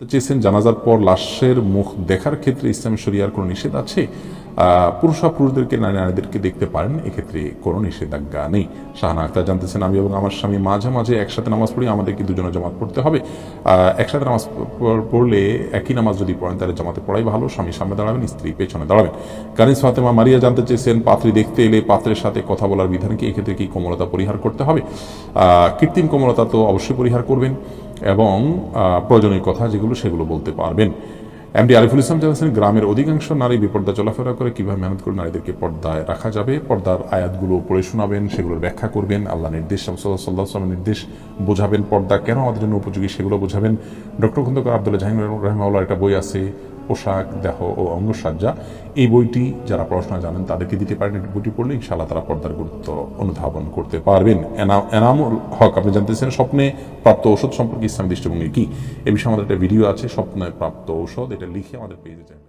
চেয়েছেন জানাজার পর লাশের মুখ দেখার ক্ষেত্রে ইসলামী শরিয়ার কোনো নিষেধ আছে? পুরুষরা পুরুষদেরকে নারী নারীদেরকে দেখতে পারেন, এক্ষেত্রে কোনো নিষেধাজ্ঞা নেই। শাহানা আক্তার জানতেছেন, আমি এবং আমার স্বামী মাঝে মাঝে একসাথে নামাজ পড়ি, আমাদেরকে দুজনে জামাত পড়তে হবে। একসাথে নামাজ পড়লে একই নামাজ যদি পড়েন, তাহলে জামাতে পড়াই ভালো, স্বামী সামনে দাঁড়াবেন, স্ত্রী পেছনে দাঁড়াবেন। কানিস ফাতেমা মারিয়া জানতে চেয়েছেন, পাত্রী দেখতে এলে পাত্রের সাথে কথা বলার বিধানকে এক্ষেত্রে কি কোমলতা পরিহার করতে হবে? কৃত্রিম কোমলতা তো অবশ্যই পরিহার করবেন। এবং প্রয়োজনীয় কথা যেগুলো সেগুলো বলতে পারবেন। এমডি আরিফুল ইসলাম জানাচ্ছেন, গ্রামের অধিকাংশ নারী বিপর্দা চলাফেরা করে কীভাবে মেহনত করে নারীদেরকে পর্দায় রাখা যাবে, পর্দার আয়াতগুলো পড়ে শোনাবেন, সেগুলোর ব্যাখ্যা করবেন আল্লাহ নির্দেশ সাল্লাহ নির্দেশ বোঝাবেন, পর্দা কেন আমাদের জন্য উপযোগী সেগুলো বোঝাবেন। ডক্টর খন্দকার আব্দুল্লাহ জাহিম রহমাউল্লাহ একটা বই আছে পোশাক, দেহ ও অঙ্গসজ্জা এই বইটি যারা পড়াশোনা জানেন তাদেরকে দিতে পারেন। এই বইটি পড়লে ইনশাআল্লাহ তারা পর্দার গুরুত্ব অনুধাবন করতে পারবেন। এনা- এনামুল হক, আপনি জানতেছেন স্বপ্নে প্রাপ্ত ঔষধ সম্পর্কে ইসলাম দৃষ্টিভঙ্গি কী? এ বিষয়ে আমাদের একটা ভিডিও আছে, স্বপ্নে প্রাপ্ত ঔষধ। এটা লিখে আমাদের পেজে চাইবে